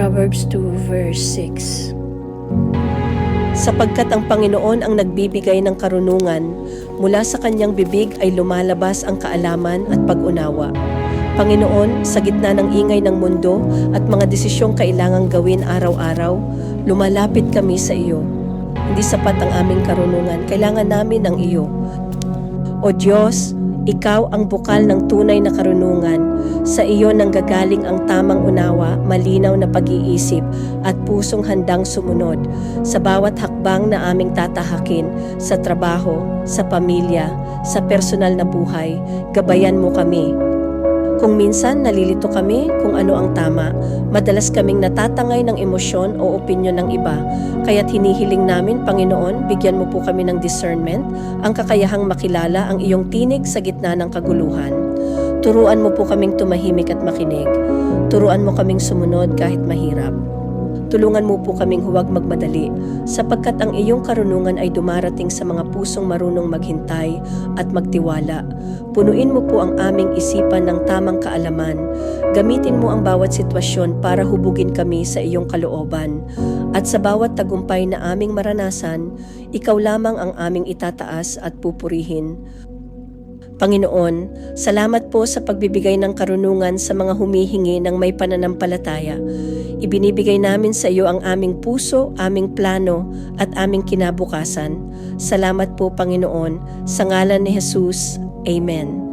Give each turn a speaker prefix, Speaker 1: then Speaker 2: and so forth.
Speaker 1: Proverbs 2 verse 6
Speaker 2: Sapagkat ang Panginoon ang nagbibigay ng karunungan, mula sa kanyang bibig ay lumalabas ang kaalaman at pag-unawa. Panginoon, sa gitna ng ingay ng mundo at mga desisyong kailangang gawin araw-araw, lumalapit kami sa iyo. Hindi sapat ang aming karunungan, kailangan namin ng iyo. O Diyos, ikaw ang bukal ng tunay na karunungan. Sa iyo nanggagaling ang tamang unawa, malinaw na pag-iisip at pusong handang sumunod sa bawat hakbang na aming tatahakin sa trabaho, sa pamilya, sa personal na buhay. Gabayan mo kami. Kung minsan nalilito kami kung ano ang tama, madalas kaming natatangay ng emosyon o opinyon ng iba. Kaya't hinihiling namin, Panginoon, bigyan mo po kami ng discernment, ang kakayahang makilala ang iyong tinig sa gitna ng kaguluhan. Turuan mo po kaming tumahimik at makinig. Turuan mo kaming sumunod kahit mahirap. Tulungan mo po kaming huwag magmadali, sapagkat ang iyong karunungan ay dumarating sa mga pusong marunong maghintay at magtiwala. Punuin mo po ang aming isipan ng tamang kaalaman. Gamitin mo ang bawat sitwasyon para hubugin kami sa iyong kalooban. At sa bawat tagumpay na aming maranasan, ikaw lamang ang aming itataas at pupurihin. Panginoon, salamat po sa pagbibigay ng karunungan sa mga humihingi ng may pananampalataya. Ibinibigay namin sa iyo ang aming puso, aming plano, at aming kinabukasan. Salamat po, Panginoon. Sa ngalan ni Jesus, Amen.